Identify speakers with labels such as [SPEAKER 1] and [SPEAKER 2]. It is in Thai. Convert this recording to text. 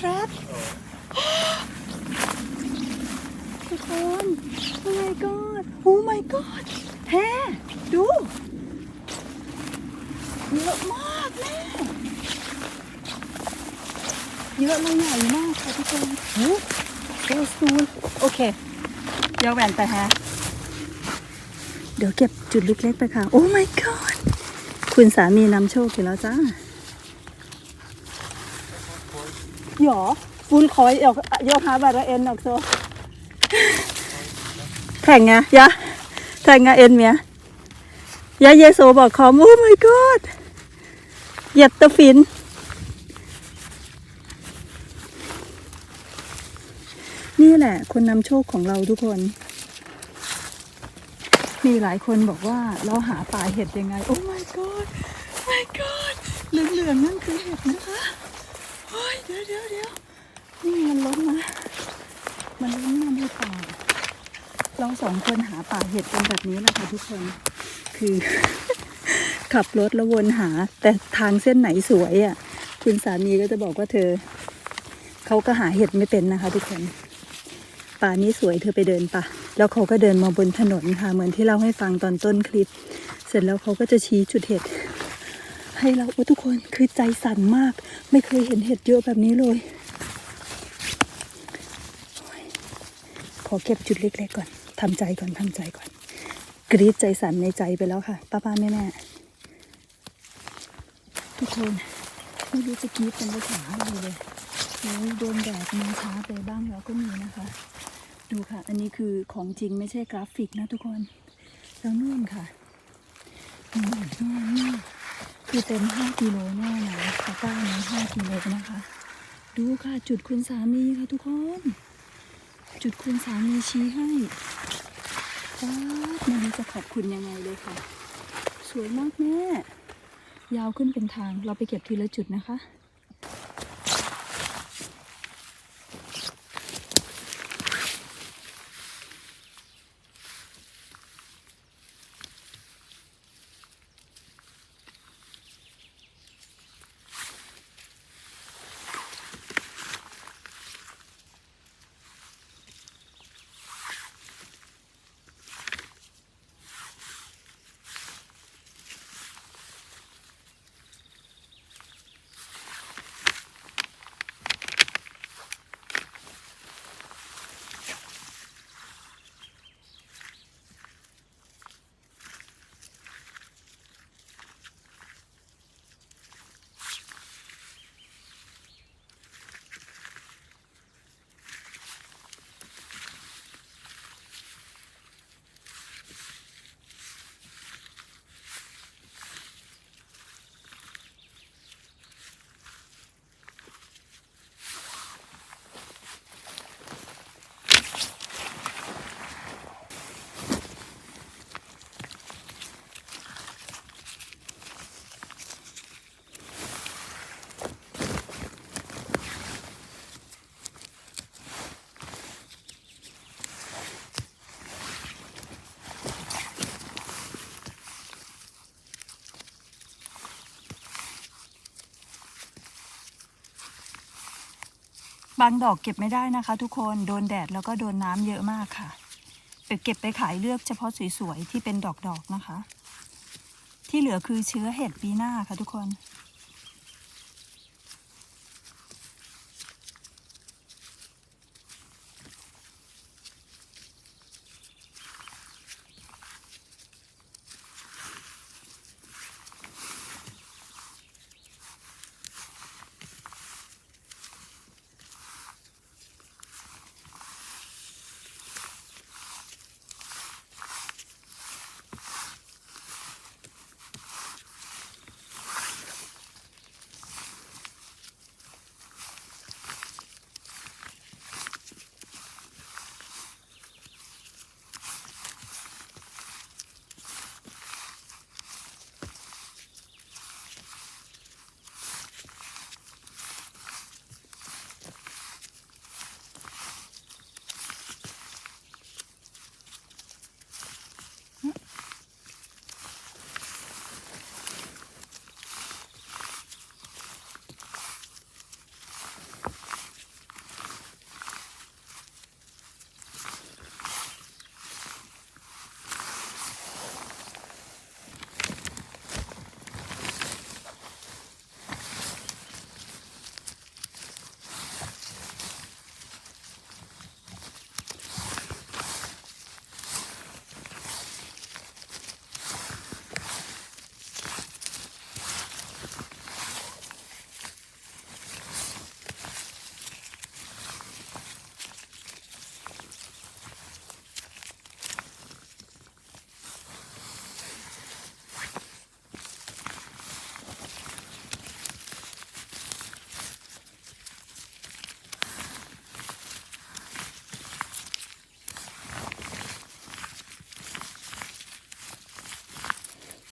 [SPEAKER 1] ครับทุกคนโอ้ my god โอ้ my god แท้ดูเยอะมากแม่เยอะเลยใหญ่มากค่ะทุกคนโอ้โอ้ซูนโอเคเดี๋ยวแหวนไปฮะเดี๋ยวเก็บจุดเล็กๆไปค่ะ โอ้ my god คุณสามีนำโชคอยู่แล้วจ้า หยอปูนคอยเอวยกหาบาระเอ็นออกโซแข่งไงยะแข่งไงเอ็นเมียยะเยโซบอกขอมโอ้ my god หยัดตะฟิน นี่แหละ คนนำโชคของเราทุกคน มีหลายคนบอกว่าเราหาป่าเห็ดยังไง โอ้ my god my god เหลืองๆนั่นคือเห็ดนะคะ โอ้ยเดี๋ยวเดี๋ยวเดี๋ยวนี่มันล้มมา มันล้มมาในป่าเราสองคนหาป่าเห็ดกันแบบนี้แหละค่ะทุกคน คือ ขับรถแล้ววนหา แต่ทางเส้นไหนสวยอะ คุณสามีก็จะบอกว่าเธอ เขาก็หาเห็ดไม่เป็นนะคะทุกคนป่านี้สวยเธอไปเดินป่ะ แล้วเขาก็เดินมาบนถนนค่ะ เหมือนที่เล่าให้ฟังตอนต้นคลิป เสร็จแล้วเขาก็จะชี้จุดเห็ด ให้เราทุกคนคือใจสั่นมาก ไม่เคยเห็นเห็ดเยอะแบบนี้เลย ขอเก็บจุดเล็กๆก่อนทำใจก่อนทำใจก่อน กรีดใจสั่นในใจไปแล้วค่ะป้าป้าแม่แม่ทุกคนไม่รู้จะกรีดเป็นภาษาอะไรเลยโอ้ยโดนแดดมาช้าไปบ้างแล้วก็มีนะคะ ดูค่ะ อันนี้คือของจริงไม่ใช่กราฟิกนะทุกคนแล้วนู่นค่ะนู่นนู่นนู่น คือเต็ม5กิโลแน่นะตะกร้านี้5กิโลนะคะ ดูค่ะจุดคุณสามีค่ะทุกคน จุดคุณสามีชี้ให้ว้าวมันจะขอบคุณยังไงเลยค่ะ สวยมากแม่ยาวขึ้นเป็นทางเราไปเก็บทีละจุดนะคะ บางดอกเก็บไม่ได้นะคะ ทุกคนโดนแดดแล้วก็โดนน้ำเยอะมากค่ะไปเก็บไปขายเลือกเฉพาะสวยๆที่เป็นดอกๆนะคะ ที่เหลือคือเชื้อเห็ดปีหน้าค่ะทุกคน